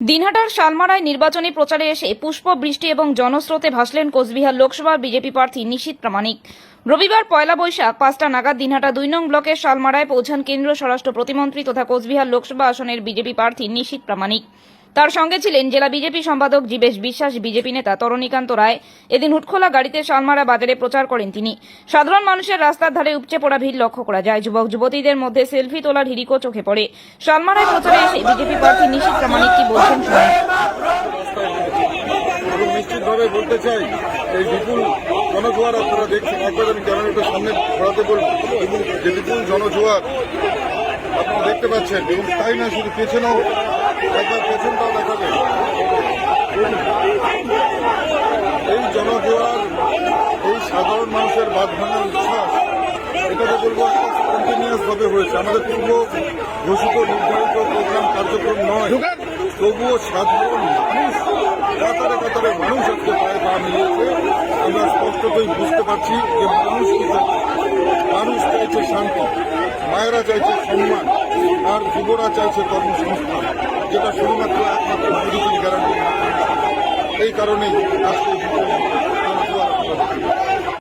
দিনহাটার শালমারায় নির্বাচনী প্রচারে এসে পুষ্প, বৃষ্টি এবং জনস্রোতে ভাসলেন কোচবিহার লোকসভা বিজেপি প্রার্থী নিশীত প্রামাণিক। রবিবার পয়লা বৈশাখ, পাঁচটা নাগাদ দিনহাটা দুই নং ব্লকের শালমারায় পৌঁছান কেন্দ্রীয় স্বরাষ্ট্র প্রতিমন্ত্রী তথা কোচবিহার লোকসভা আসনের বিজেপি প্রার্থী নিশীত প্রামাণিক। তার সঙ্গে ছিলেন জেলা বিজেপি সম্পাদক জীবেশ বিশ্বাস, বিজেপি নেতা তরণীকান্ত রায়। এদিন হুটখোলা গাড়িতে শালমারা বাজারে প্রচার করেন তিনি। সাধারণ মানুষের রাস্তার ধারে উপচে পড়া ভিড় লক্ষ্য করা যায়। যুবক, যুবতীদের মধ্যে সেলফি তোলার হিড়িকও চোখে পড়ে। শালমারায় প্রচারে এসে বিজেপি প্রার্থী নিশীত প্রামাণিক কি বলছেন নিশ্চিতভাবে বলতে চাই, এই বিপুল জনজোয়ার আপনারা দেখছেন। একবার আমি সামনে ঘোরাতে বলব। যে বিপুল জনজোয়ার আপনারা দেখতে পাচ্ছেন, এবং তাই না, শুধু পেছনেও একবার পেছনটাও দেখাবে। এই জনজোয়ার, এই সাধারণ মানুষের বাদ ভাঙার উচ্ছ্বাস, এটাকে বলব কন্টিনিউয়াস ভাবে হয়েছে। আমাদের পূর্ব ঘোষিত নির্ধারিত প্রোগ্রাম কার্যক্রম নয়। তবুও সাধারণ মানুষ, কাতারে কাতারে মানুষ আজকে পায়ে পা মিলিয়েছে। আমরা স্পষ্টতই বুঝতে পারছি যে মানুষ। মানুষ চাইছে শান্তি। মায়েরা চাইছে সম্মান আর যুবরা চাইছে কর্মসংস্থান যেটা শুধুমাত্র একমাত্র গ্যারান্টি। এই কারণেই আজকে